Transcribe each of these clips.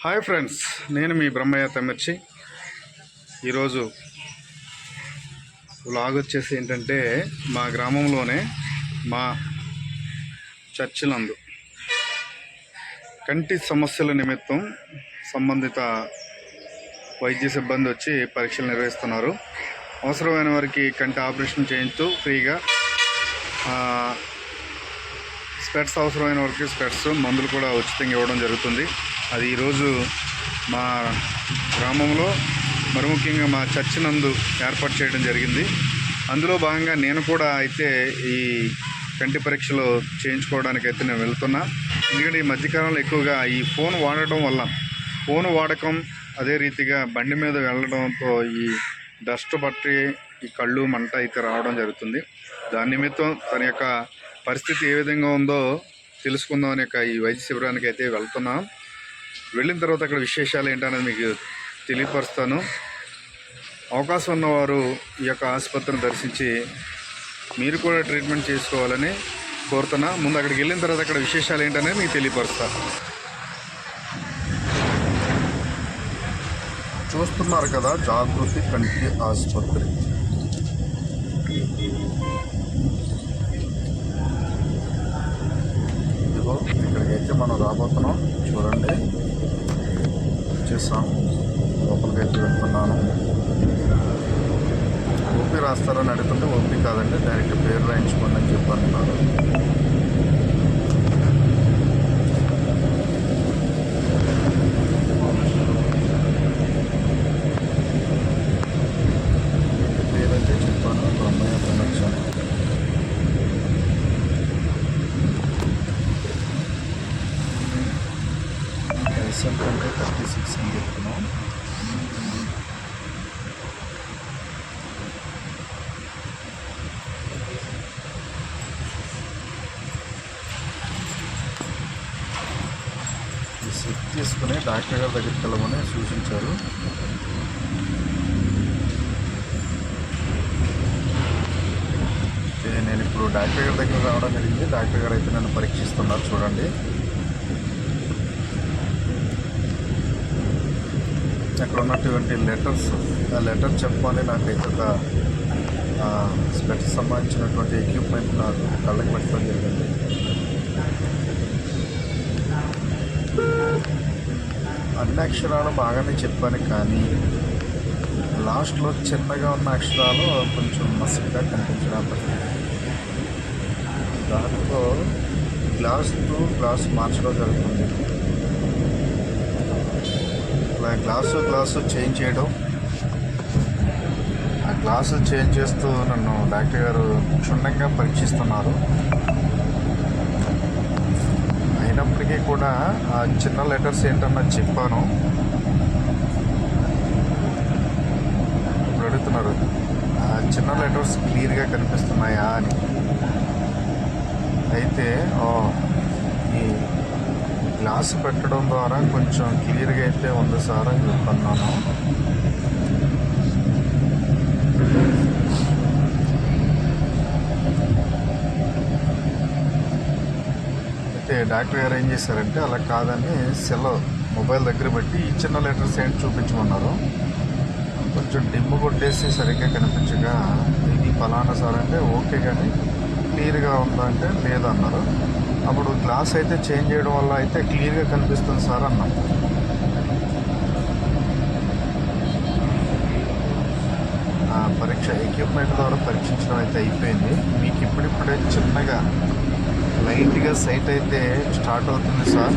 Hi friends నేను మీ బ్రహ్మయ్య తమిర్చి ఈరోజు vlog వచ్చేసి ఏంటంటే మా గ్రామంలోనే మా చర్చిలందు కంటి సమస్యల నిమిత్తం సంబంధిత వైద్య సిబ్బంది వచ్చి పరీక్షలు నిర్వహిస్తున్నారు. అవసరమైన వారికి కంటి ఆపరేషన్ చేయించు ఫ్రీగా స్పెట్స్ అవసరమైన వరకు స్పెట్స్ మందులు కూడా ఉచితంగా ఇవ్వడం జరుగుతుంది. అది ఈరోజు మా గ్రామంలో మరి ముఖ్యంగా మా చర్చి నందు ఏర్పాటు చేయడం జరిగింది. అందులో భాగంగా నేను కూడా అయితే ఈ కంటి పరీక్షలు చేయించుకోవడానికి అయితే నేను వెళ్తున్నా. ఎందుకంటే ఈ మధ్యకాలంలో ఎక్కువగా ఈ ఫోన్ వాడటం వల్ల ఫోన్ వాడకం అదే రీతిగా బండి మీద వెళ్ళడంతో ఈ డస్ట్ బట్టి ఈ కళ్ళు మంట అయితే రావడం జరుగుతుంది. దాని నిమిత్తం తన యొక్క పరిస్థితి ఏ విధంగా ఉందో తెలుసుకుందాం అనే ఈ వైద్య శిబిరానికి అయితే వెళ్తున్నాం. వెళ్ళిన తర్వాత అక్కడ విశేషాలు ఏంటనేది మీకు తెలియపరుస్తాను. అవకాశం ఉన్నవారు ఈ యొక్క ఆసుపత్రిని దర్శించి మీరు కూడా ట్రీట్మెంట్ చేసుకోవాలని కోరుతున్నా. ముందు అక్కడికి వెళ్ళిన తర్వాత అక్కడ విశేషాలు ఏంటనేది మీకు తెలియపరుస్తాను చూస్తున్నారు కదా జాగృతి కంటి ఆసుపత్రి. రాబోతున్నాం. చూడండి. వచ్చేసాం. లోపలికి అయితే వెళ్తున్నాను. ఓపీ రాస్తారని అడుగుతుంటే ఓపీ కాదండి. డైరెక్ట్ పేరు రాయించుకోండి అని చెప్పాను పేరైతే చెప్పాను బ్రహ్మయ్య ప్రొడక్షన్ రీసెంట్ అంటే థర్టీ సిక్స్ అని చెప్తున్నాం ఈ సెట్ తీసుకుని డాక్టర్ గారి దగ్గరికి వెళ్ళమని సూచించారు నేను ఇప్పుడు డాక్టర్ గారి దగ్గర రావడం జరిగింది. డాక్టర్ గారు అయితే నన్ను పరీక్షిస్తున్నారు చూడండి. అక్కడ ఉన్నటువంటి లెటర్స్ ఆ లెటర్ చెప్పాలి. నాకైతే ఒక స్పెట్స్ సంబంధించినటువంటి ఎక్విప్మెంట్ నాకు కళ్ళకి పెట్టడం జరిగింది అన్ని అక్షరాలు బాగానే చెప్పాను కానీ లాస్ట్లో చిన్నగా ఉన్న అక్షరాలు కొంచెం మసిగా కనిపించడం దాంతో గ్లాస్ టు గ్లాస్ మార్చడం జరుగుతుంది. అలా గ్లాసు గ్లాసు చేంజ్ చేయడం. ఆ గ్లాసు చేంజ్ చేస్తూ నన్ను డాక్టర్ గారు క్షుణ్ణంగా పరీక్షిస్తున్నారు. అయినప్పటికీ కూడా ఆ చిన్న లెటర్స్ ఏంటన్నా చెప్పాను. ఇప్పుడు అడుగుతున్నారు ఆ చిన్న లెటర్స్ క్లియర్గా కనిపిస్తున్నాయా అని. అయితే ఓ ఈ గ్లాస్ పెట్టడం ద్వారా కొంచెం క్లియర్గా అయితే ఉంది సార్ అని చెప్తున్నాను అయితే డాక్టర్ గారు ఏం చేశారంటే అలా కాదని సెల్ మొబైల్ దగ్గర పెట్టి ఈ చిన్న లెటర్స్ ఏంటి చూపించమన్నారు. కొంచెం డిమ్ కొట్టేసి సరిగ్గా కనిపించగా ఇది ఫలానా సార్ అంటే ఓకే కానీ క్లియర్గా ఉందా అంటే లేదన్నారు. అప్పుడు గ్లాస్ అయితే చేంజ్ చేయడం వల్ల అయితే క్లియర్గా కనిపిస్తుంది సార్ అన్నాం. పరీక్ష ఎక్విప్మెంట్ ద్వారా పరీక్షించడం అయితే అయిపోయింది. మీకు ఇప్పుడిప్పుడే చిన్నగా లైట్గా సైట్ అయితే స్టార్ట్ అవుతుంది సార్.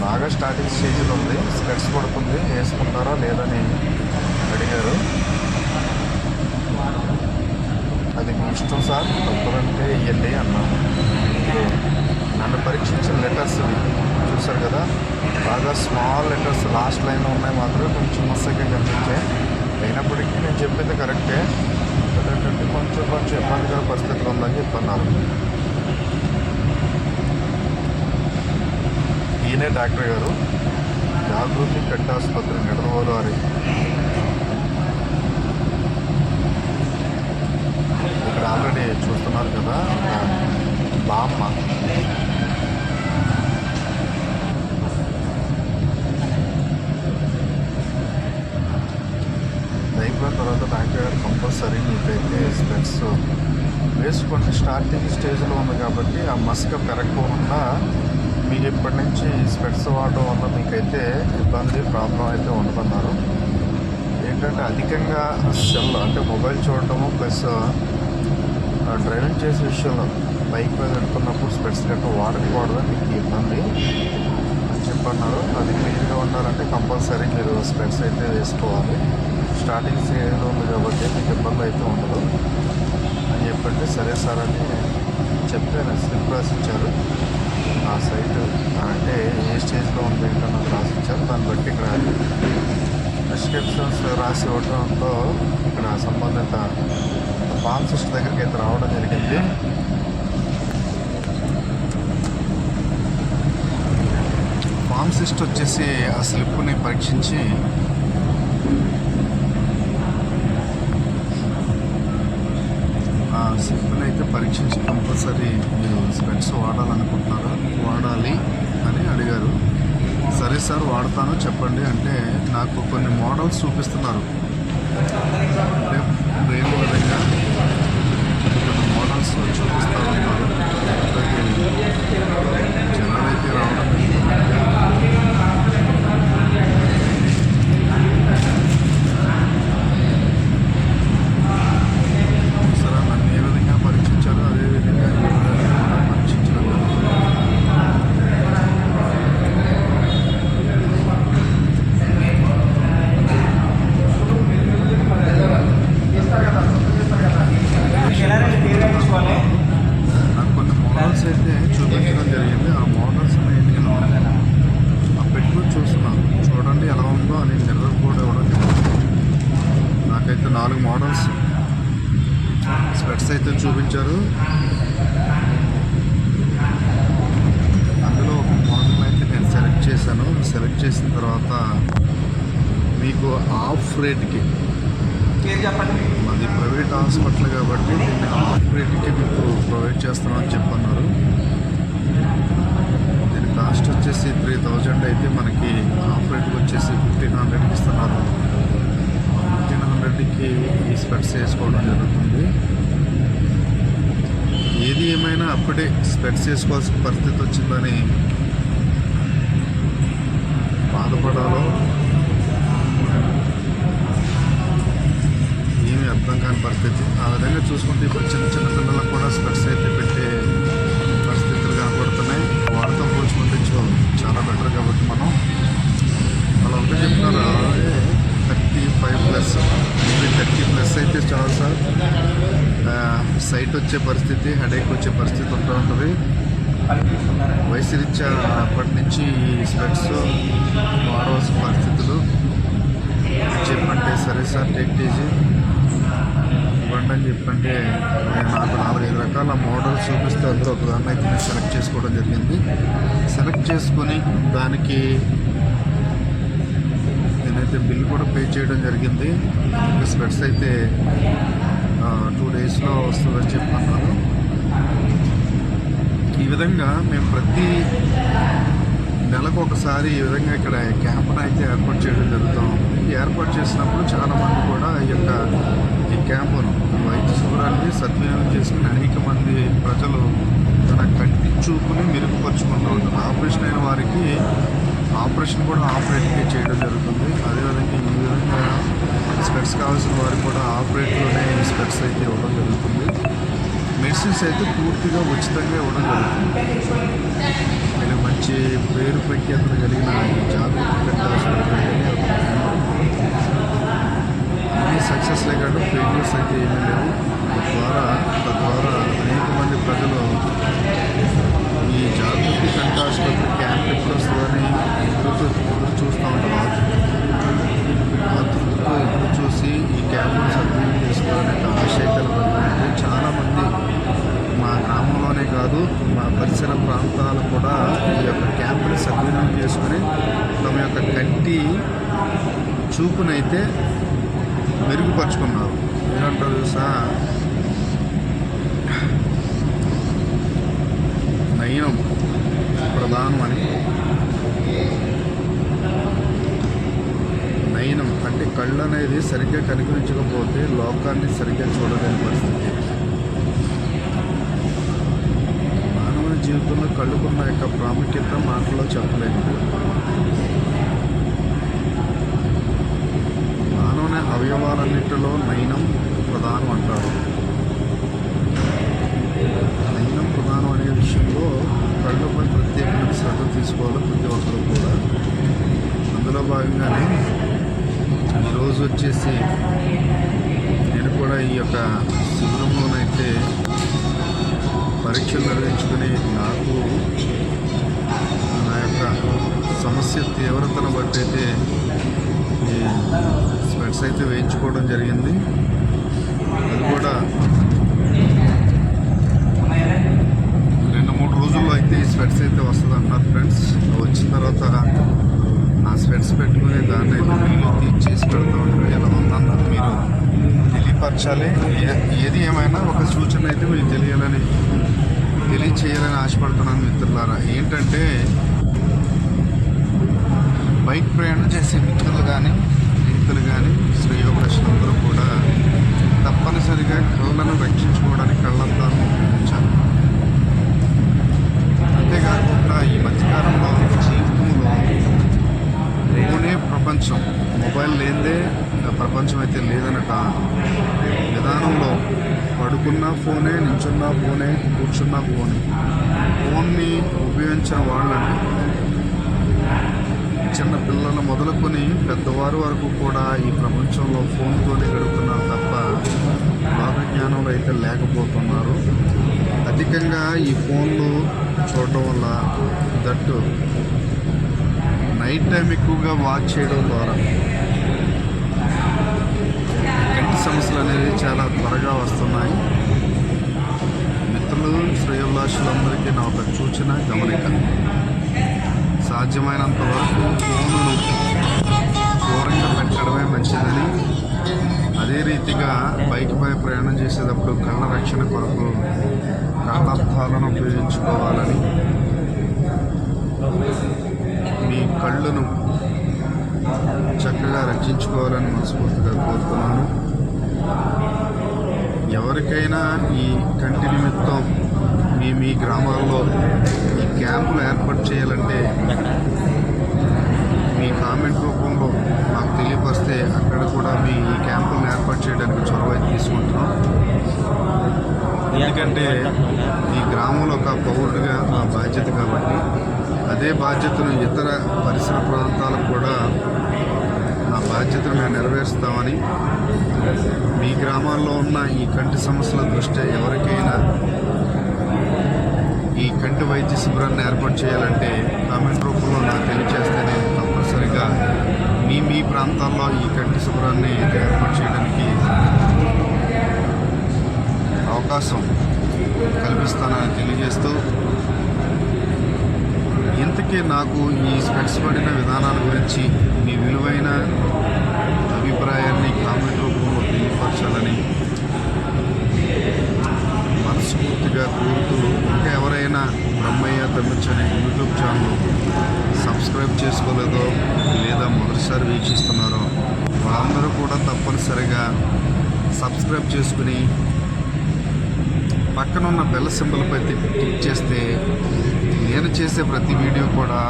బాగా స్టార్టింగ్ స్టేజ్లో ఉంది. స్పెట్స్ పడుతుంది. వేసుకుంటారా లేదని అడిగారు. అది మీ ఇష్టం సార్. తప్పదంటే ఇవ్వండి అన్నాను. నన్ను పరీక్షించిన లెటర్స్ చూసారు కదా? బాగా స్మాల్ లెటర్స్ లాస్ట్ లైన్లో ఉన్నాయి మాత్రం. కొంచెం మస్తగా కనిపించాయి. అయినప్పటికీ నేను చెప్పింది కరెక్టే. ఏంటంటే కొంచెం కొంచెం ఇబ్బందికర పరిస్థితులు ఉందని చెప్పన్నారు. వెంటనే డాక్టర్ గారు. జాగృతి కట్టాసుపత్రి ఆసుపత్రి వారి ఇక్కడ ఆల్రెడీ చూస్తున్నారు కదా బామ్మ. అయిపోయిన తర్వాత డాక్టర్ గారు కంపల్సరీ మీకైతే స్పెట్స్ వేసుకొని స్టార్టింగ్ స్టేజ్లో ఉంది కాబట్టి ఆ మస్క పెరగకుండా మీరు ఇప్పటి నుంచి స్పెట్స్ వాడడం వల్ల మీకైతే ఇబ్బంది ప్రాబ్లం అయితే ఉండదన్నారు. ఏంటంటే అధికంగా సెల్ అంటే మొబైల్ చూడటము ప్లస్ డ్రైవింగ్ చేసే విషయంలో బైక్ మీద వెళ్తున్నప్పుడు స్పెట్స్ గట్రా వాడకూడదు మీకు ఇబ్బంది అని చెప్పన్నారు. అది క్లీన్గా ఉండాలంటే కంపల్సరీ మీరు స్పెట్స్ అయితే వేసుకోవాలి. స్టార్టింగ్ స్టేజ్లో ఉంది కాబట్టి మీకు ఇబ్బంది అయితే ఉండదు. అని చెప్పంటే సరే సార్ అని చెప్తే నాకు స్లిప్ రాసిచ్చారు ఆ సైట్ అంటే ఏ స్టేజ్లో ఉంది ఏంటో నాకు రాసిచ్చారు దాన్ని బట్టి ఇక్కడ ప్రిస్క్రిప్షన్స్ రాసి ఇవ్వడంతో ఇక్కడ సంబంధిత ఫార్మసిస్ట్ దగ్గరికి అయితే రావడం జరిగింది. ఫార్మసిస్ట్ వచ్చేసి ఆ స్లిప్ని పరీక్షించి ఆ అయితే పరీక్షించి కంపల్సరీ మీరు స్పెట్స్ వాడాలనుకుంటున్నారా? వాడాలి అని అడిగారు. సరే సార్ వాడతాను చెప్పండి అంటే నాకు కొన్ని మోడల్స్ చూపిస్తున్నారు. అంటే బ్రెయిన్ విధంగా కొన్ని మోడల్స్ చూపిస్తారు జనాలు అయితే రావడం లేదు. సరే నన్ను ఏ విధంగా పరీక్షించారో అదే విధంగా ఈ విధంగా కూడా పరీక్షించడం జరుగుతుంది. నాకు కొన్ని మోడల్స్ అయితే చూపించడం జరిగింది ఆ మోడల్స్ నేను ఆ పెట్టుకుని చూస్తున్నాను చూడండి ఎలా ఉందో అని మిర్రర్ కూడా ఇవ్వడం జరిగింది నాకైతే నాలుగు మోడల్స్. స్పెట్స్ అయితే చూపించారు. అందులో ఒక మోడల్ అయితే నేను సెలెక్ట్ చేశాను. సెలెక్ట్ చేసిన తర్వాత మీకు ఆఫ్ రేట్కి మాది ప్రైవేట్ హాస్పిటల్ కాబట్టి దీన్ని ఆఫ్ రేట్కి మీకు ప్రొవైడ్ చేస్తామని చెప్పన్నారు. దీని కాస్ట్ వచ్చేసి త్రీ థౌజండ్ అయితే మనకి ఆఫ్ రేట్కి వచ్చేసి ఫిఫ్టీన్ హండ్రెడ్కి ఇస్తున్నారు ఫిఫ్టీన్ హండ్రెడ్కి ఈ స్పెట్స్ వేసుకోవడం జరుగుతుంది. ఏది ఏమైనా అప్పుడే స్పెట్స్ వేసుకోవాల్సిన పరిస్థితి వచ్చిందని బాధపడాలో ఏమీ అర్థం కాని పరిస్థితి. ఆ విధంగా చూసుకుంటే ఇప్పుడు చిన్న చిన్న పిల్లలకు కూడా స్పెట్స్ అయితే పెట్టి సైట్ వచ్చే పరిస్థితి హెడేక్ వచ్చే పరిస్థితి ఉంటూ ఉంటుంది. వయసు రీత్యా అప్పటి నుంచి స్పెట్స్ వాడవలసిన పరిస్థితులు. చెప్పంటే సరే సార్ టేక్ ఈజీ ఇవ్వండి అని చెప్పంటే నేను నాకు నాలుగైదు రకాల మోడల్స్ చూపిస్తే అందులో ఒక దాన్ని అయితే నేను సెలెక్ట్ చేసుకోవడం జరిగింది. సెలెక్ట్ చేసుకొని దానికి నేనైతే బిల్ కూడా పే చేయడం జరిగింది స్పెట్స్ అయితే టూ డేస్లో వస్తుందని చెప్పన్నారు ఈ విధంగా మేము ప్రతి నెలకు ఒకసారి ఈ విధంగా ఇక్కడ క్యాంప్ను అయితే ఏర్పాటు చేయడం జరుగుతూ. ఏర్పాటు చేసినప్పుడు చాలామంది కూడా ఈ యొక్క ఈ క్యాంపును వైద్య శిబిరాన్ని సద్వినియోగం చేసుకుని అనేక మంది ప్రజలు తన కంటి చూపుని మెరుగుపరుచుకుంటూ ఉంటారు. ఆపరేషన్ అయిన వారికి ఆపరేషన్ కూడా ఆపరేట్గా చేయడం జరుగుతుంది. అదేవిధంగా ఈ విధంగా స్పెట్స్ కావాల్సిన వారికి కూడా ఆపరేట్లోనే రేట్లోనే స్పెట్స్ అయితే ఇవ్వడం జరుగుతుంది. మెడిసిన్స్ అయితే పూర్తిగా ఉచితంగా ఇవ్వడం జరుగుతుంది. నేను మంచి పేరు ప్రఖ్యాత కలిగిన జాగ్రత్త జాగృతి పెద్ద హాస్పిటల్ సక్సెస్లే ఫెయిల్యూర్స్ అయితే ఏమీ లేవు. ద్వారా తద్వారా అనేక మంది ప్రజలు ఈ జాగృతి కంట ఆసుపత్రి క్యాంప్ ఎప్పుడు వస్తుందని ఎదురు ఎదురు చూస్తూ ఉంటారు ఆతృతతో ఎదురు చూసి ఈ క్యాంప్ను సద్వినియోగం చేసుకోవాలనే ఆశ అయితే ఉంది చాలామంది మా గ్రామంలోనే కాదు మా పరిసర ప్రాంతాలు కూడా ఈ యొక్క క్యాంపుని సద్వినియోగం చేసుకుని తమ యొక్క కంటి చూపునైతే మెరుగుపరుచుకున్నారు ఏమంటారు నయనం ప్రధానం అని నయనం అంటే కళ్ళు అనేది సరిగ్గా కనిపించకపోతే లోకాన్ని సరిగ్గా అవయవాలన్నిటిలో నయనం ప్రధానం అంటారు. నయనం ప్రధానం అనే విషయంలో కళ్ళపై ప్రత్యేకమైన శ్రద్ధ తీసుకోవాలి ప్రతి ఒక్కరు కూడా. అందులో భాగంగానే ఈరోజు వచ్చేసి నేను కూడా ఈ యొక్క శిబిరంలోనైతే పరీక్షలు నిర్వహించుకుని నాకు నా యొక్క సమస్య తీవ్రతను బట్టి అయితే ఈ అయితే వేయించుకోవడం జరిగింది. అది కూడా రెండు మూడు రోజుల్లో అయితే ఈ స్వెట్స్ అయితే వస్తుంది అన్నారు ఫ్రెండ్స్ వచ్చిన తర్వాత ఆ స్వెట్స్ పెట్టుకుని దాన్ని అయితే తీసి చేసి పెడతా. ఉంటారు ఎలా ఉందన్నది మీరు తెలియపరచాలి. ఏ- ఏది ఏమైనా ఒక సూచన అయితే మీకు తెలియాలని తెలియచేయాలని ఆశపడుతున్నాను మిత్రులారా. ఏంటంటే బైక్ ప్రయాణం చేసే మిత్రులు కానీ స్నేహితులు కానీ శ్రేయోభిలాషులందరూ కూడా తప్పనిసరిగా కళ్ళను రక్షించుకోవడానికి కళ్ళంతా ఉపయోగించాలి అంతేకాకుండా ఈ మధ్యకాలంలో జీవితంలో ఫోనే ప్రపంచం మొబైల్ లేదే ప్రపంచం అయితే లేదనట. విధానంలో పడుకున్న ఫోనే నించున్న ఫోనే కూర్చున్న ఫోనే. ఫోన్ని ఉపయోగించిన వాళ్ళని చిన్న పిల్లలు మొదలుకొని పెద్దవారు వరకు కూడా ఈ ప్రపంచంలో ఫోన్తోనే గడుపుతున్నారు తప్ప లోక జ్ఞానంలో అయితే లేకపోతున్నారు. అధికంగా ఈ ఫోన్లు చూడటం వల్ల దట్టు నైట్ టైం ఎక్కువగా వాచ్ చేయడం ద్వారా కంటి సమస్యలు అనేవి చాలా త్వరగా వస్తున్నాయి. మిత్రులు శ్రేయోల్లాసులందరికీ నా ఒక సూచన గమనిక. సాధ్యమైనంత వరకు ఫోన్ను దూరంగా పెట్టడమే మంచిదని అదే రీతిగా బైక్పై ప్రయాణం చేసేటప్పుడు కళ్ళ రక్షణ కొరకు కళ్ళద్దాలను ఉపయోగించుకోవాలని మీ కళ్ళను చక్కగా రక్షించుకోవాలని మనస్ఫూర్తిగా కోరుతున్నాను. ఎవరికైనా ఈ కంటి నిమిత్తం మీ మీ గ్రామాల్లో క్యాంపులు ఏర్పాటు చేయాలంటే మీ కామెంట్ రూపంలో మాకు తెలియపరిస్తే అక్కడ కూడా మీ ఈ క్యాంపులను ఏర్పాటు చేయడానికి చొరవ తీసుకుంటున్నాం. ఎందుకంటే ఈ గ్రామంలో ఒక పౌరుడిగా మా బాధ్యత కాబట్టి అదే బాధ్యతను ఇతర పరిసర ప్రాంతాలకు కూడా నా బాధ్యతను మేము నెరవేరుస్తామని మీ గ్రామాల్లో ఉన్న ఈ కంటి సమస్యల దృష్ట్యా ఎవరికైనా ఈ కంటి వైద్య శిబిరాన్ని ఏర్పాటు చేయాలంటే కామెంట్ రూపంలో నాకు తెలియజేస్తే నేను తప్పనిసరిగా మీ మీ ప్రాంతాల్లో ఈ కంటి శిబిరాన్ని ఏర్పాటు చేయడానికి అవకాశం కల్పిస్తానని తెలియజేస్తూ ఇంతకీ నాకు ఈ స్పెక్స్ పడిన విధానాల గురించి మీ విలువైన అభిప్రాయాన్ని కామెంట్ రూపంలో తెలియపరచాలని ఒకసారి మొదటిసారి వీక్షిస్తున్నారో. వాళ్ళందరూ కూడా తప్పనిసరిగా సబ్స్క్రైబ్ చేసుకుని పక్కన ఉన్న బెల్ సింబల్పై క్లిక్ చేస్తే నేను చేసే ప్రతి వీడియో కూడా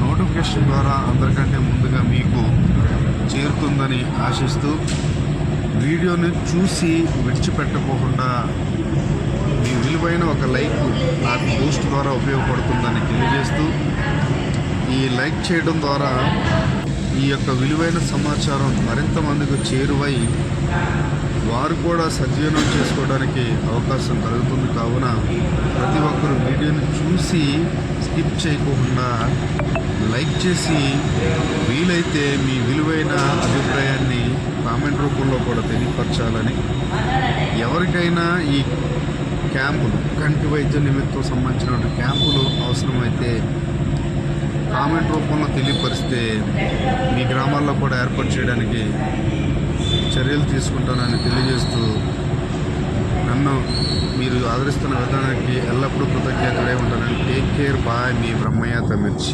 నోటిఫికేషన్ ద్వారా అందరికంటే ముందుగా మీకు చేరుతుందని ఆశిస్తూ వీడియోని చూసి విడిచిపెట్టకుండా మీ విలువైన ఒక లైక్ నాకు బూస్ట్ ద్వారా ఉపయోగపడుతుందని తెలియజేస్తూ ఈ లైక్ చేయడం ద్వారా ఈ యొక్క విలువైన సమాచారం మరింత మందికి చేరువై వారు కూడా సద్వినియోగం చేసుకోవడానికి అవకాశం కలుగుతుంది. కావున ప్రతి ఒక్కరు వీడియోని చూసి స్కిప్ చేయకుండా లైక్ చేసి వీలైతే మీ విలువైన అభిప్రాయాన్ని కామెంట్ రూపంలో కూడా తెలియపరచాలని. ఎవరికైనా ఈ క్యాంపులు కంటి వైద్య నిమిత్తం సంబంధించిన క్యాంపులు అవసరమైతే కామెంట్ రూపంలో తెలియపరిస్తే మీ గ్రామాల్లో కూడా ఏర్పాటు చేయడానికి చర్యలు తీసుకుంటానని తెలియజేస్తూ నన్ను మీరు ఆదరిస్తున్న విధానానికి ఎల్లప్పుడూ కృతజ్ఞతలే ఉంటానని టేక్ కేర్ బాయ్ మీ బ్రహ్మయ్య తమిర్చి